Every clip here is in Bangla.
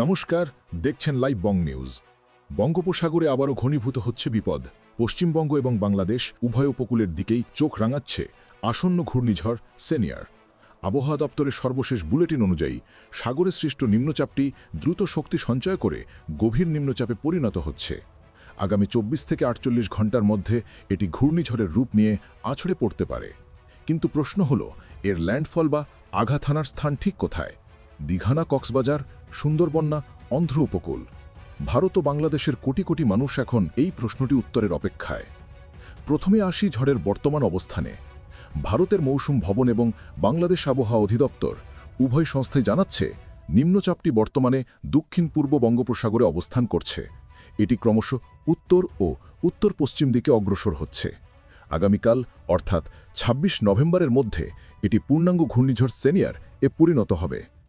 নমস্কার, দেখছেন লাইভ বং নিউজ বঙ্গোপসাগরে আবারও ঘনীভূত হচ্ছে বিপদ। পশ্চিমবঙ্গ এবং বাংলাদেশ উভয় উপকূলের দিকেই চোখ রাঙাচ্ছে। আসন্ন ঘূর্ণিঝড় সেনিয়ার আবহাওয়া দপ্তরের সর্বশেষ বুলেটিন অনুযায়ী, সাগরে সৃষ্ট নিম্নচাপটি দ্রুত শক্তি সঞ্চয় করে গভীর নিম্নচাপে পরিণত হচ্ছে। আগামী চব্বিশ থেকে আটচল্লিশ ঘণ্টার মধ্যে এটি ঘূর্ণিঝড়ের রূপ নিয়ে আছড়ে পড়তে পারে। কিন্তু প্রশ্ন হল, এর ল্যান্ডফল বা আঘাত হানার স্থান ঠিক কোথায়? দীঘানা কক্সবাজার সুন্দরবন না অন্ধ্র উপকূল? ভারত ও বাংলাদেশের কোটি কোটি মানুষ এখন এই প্রশ্নটি উত্তরের অপেক্ষায়। প্রথমে আসি ঝড়ের বর্তমান অবস্থানে। ভারতের মৌসুম ভবন এবং বাংলাদেশ আবহাওয়া অধিদপ্তর উভয় সংস্থাই জানাচ্ছে, নিম্নচাপটি বর্তমানে দক্ষিণ পূর্ব বঙ্গোপসাগরে অবস্থান করছে। এটি ক্রমশ উত্তর ও উত্তর পশ্চিম দিকে অগ্রসর হচ্ছে। আগামীকাল, অর্থাৎ ২৬ নভেম্বরের মধ্যে, এটি পূর্ণাঙ্গ ঘূর্ণিঝড় সেনিয়ার এ পরিণত হবে।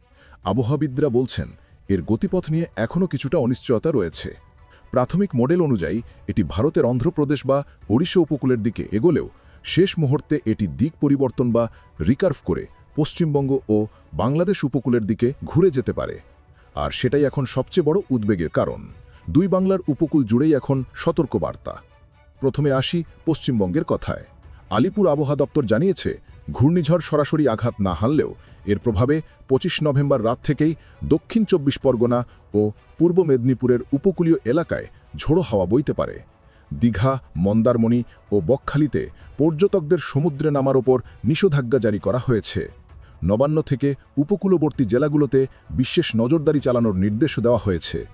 আবহাওয়াবিদরা বলছেন, এর গতিপথ নিয়ে এখনও কিছুটা অনিশ্চয়তা রয়েছে। প্রাথমিক মডেল অনুযায়ী, এটি ভারতের অন্ধ্রপ্রদেশ বা ওড়িশা উপকূলের দিকে এগোলেও, শেষ মুহূর্তে এটি দিক পরিবর্তন বা রিকার্ভ করে পশ্চিমবঙ্গ ও বাংলাদেশ উপকূলের দিকে ঘুরে যেতে পারে। আর সেটাই এখন সবচেয়ে বড় উদ্বেগের কারণ। দুই বাংলার উপকূল জুড়েই এখন সতর্কবার্তা। প্রথমে আসি পশ্চিমবঙ্গের কথায়। আলিপুর আবহাওয়া দপ্তর জানিয়েছে ঘূর্ণিঝড় সরাসরি আঘাত না হানলেও এর প্রভাবে পঁচিশ নভেম্বর রাত থেকেই দক্ষিণ চব্বিশ পরগনা ও পূর্ব মেদিনীপুরের উপকূলীয় এলাকায় ঝোড়ো হাওয়া বইতে পারে। দীঘা, মন্দারমণি ও বকখালিতে পর্যটকদের সমুদ্রে নামার ওপর নিষেধাজ্ঞা জারি করা হয়েছে। নবান্ন থেকে উপকূলবর্তী জেলাগুলোতে বিশেষ নজরদারি চালানোর নির্দেশও দেওয়া হয়েছে।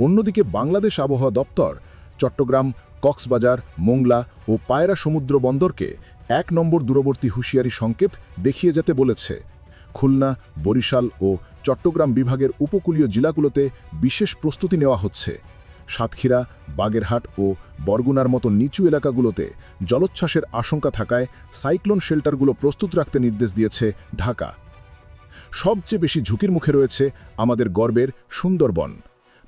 অন্যদিকে বাংলাদেশ আবহাওয়া দপ্তর চট্টগ্রাম, কক্সবাজার, মোংলা ও পায়রা সমুদ্র বন্দরকে এক নম্বর দূরবর্তী হুঁশিয়ারি সংকেত দেখিয়ে যেতে বলেছে। খুলনা, বরিশাল ও চট্টগ্রাম বিভাগের উপকূলীয় জেলাগুলোতে বিশেষ প্রস্তুতি নেওয়া হচ্ছে। সাতক্ষীরা, বাগেরহাট ও বরগুনার মতো নিচু এলাকাগুলোতে জলোচ্ছ্বাসের আশঙ্কা থাকায় সাইক্লোন শেল্টারগুলো প্রস্তুত রাখতে নির্দেশ দিয়েছে ঢাকা। সবচেয়ে বেশি ঝুঁকির মুখে রয়েছে আমাদের গর্বের সুন্দরবন।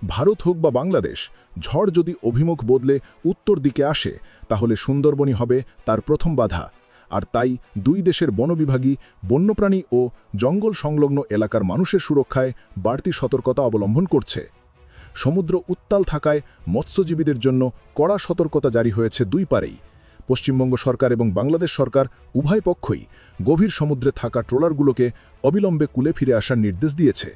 ভারত হোক বা বাংলাদেশ, ঝড় যদি অভিমুখ বদলে উত্তর দিকে আসে, তাহলে সুন্দরবনই হবে তার প্রথম বাধা। আর তাই দুই দেশের বনবিভাগী বন্যপ্রাণী ও জঙ্গল সংলগ্ন এলাকার মানুষের সুরক্ষায় বাড়তি সতর্কতা অবলম্বন করছে। সমুদ্র উত্তাল থাকায় মৎস্যজীবীদের জন্য কড়া সতর্কতা জারি হয়েছে দুই পারেই পশ্চিমবঙ্গ সরকার এবং বাংলাদেশ সরকার উভয় পক্ষই গভীর সমুদ্রে থাকা ট্রলারগুলোকে অবিলম্বে কুলে ফিরে আসার নির্দেশ দিয়েছে।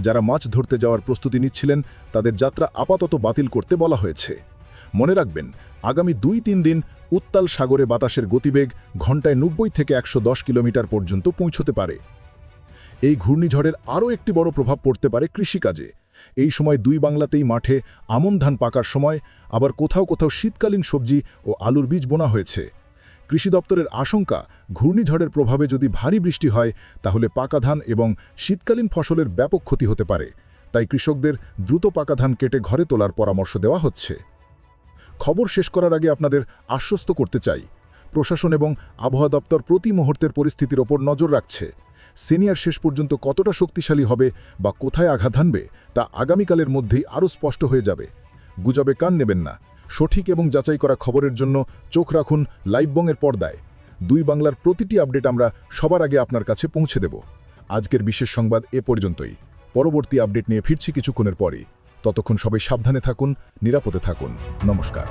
যারা মাছ ধরতে যাওয়ার প্রস্তুতি নিচ্ছিলেন, তাদের যাত্রা আপাতত বাতিল করতে বলা হয়েছে। মনে রাখবেন, আগামী দুই তিন দিন উত্তাল সাগরে বাতাসের গতিবেগ ঘন্টায় নব্বই থেকে একশো দশ কিলোমিটার পর্যন্ত পৌঁছতে পারে। এই ঘূর্ণিঝড়ের আরও একটি বড় প্রভাব পড়তে পারে কৃষিকাজে। এই সময় দুই বাংলাতেই মাঠে আমন ধান পাকার সময়, আবার কোথাও কোথাও শীতকালীন সবজি ও আলুর বীজ বোনা হয়েছে। কৃষি দপ্তরের আশঙ্কা, ঘূর্ণিঝড়ের প্রভাবে যদি ভারী বৃষ্টি হয়, তাহলে পাকা ধান এবং শীতকালীন ফসলের ব্যাপক ক্ষতি হতে পারে। তাই কৃষকদের দ্রুত পাকা ধান কেটে ঘরে তোলার পরামর্শ দেওয়া হচ্ছে। খবর শেষ করার আগে আপনাদের আশ্বস্ত করতে চাই। প্রশাসন এবং আবহাওয়া দপ্তর প্রতি মুহূর্তের পরিস্থিতির ওপর নজর রাখছে। সিনিয়র শেষ পর্যন্ত কতটা শক্তিশালী হবে বা কোথায় আঘাত হানবে, তা আগামীকালের মধ্যেই আরও স্পষ্ট হয়ে যাবে। গুজবে কান নেবেন না। সঠিক এবং যাচাই করা খবরের জন্য চোখ রাখুন লাইভবংয়ের পর্দায়। দুই বাংলার প্রতিটি আপডেট আমরা সবার আগে আপনার কাছে পৌঁছে দেব। আজকের বিশেষ সংবাদ এ পর্যন্তই। পরবর্তী আপডেট নিয়ে ফিরছি কিছুক্ষণের পরই। ততক্ষণ সবাই সাবধানে থাকুন, নিরাপদে থাকুন। নমস্কার।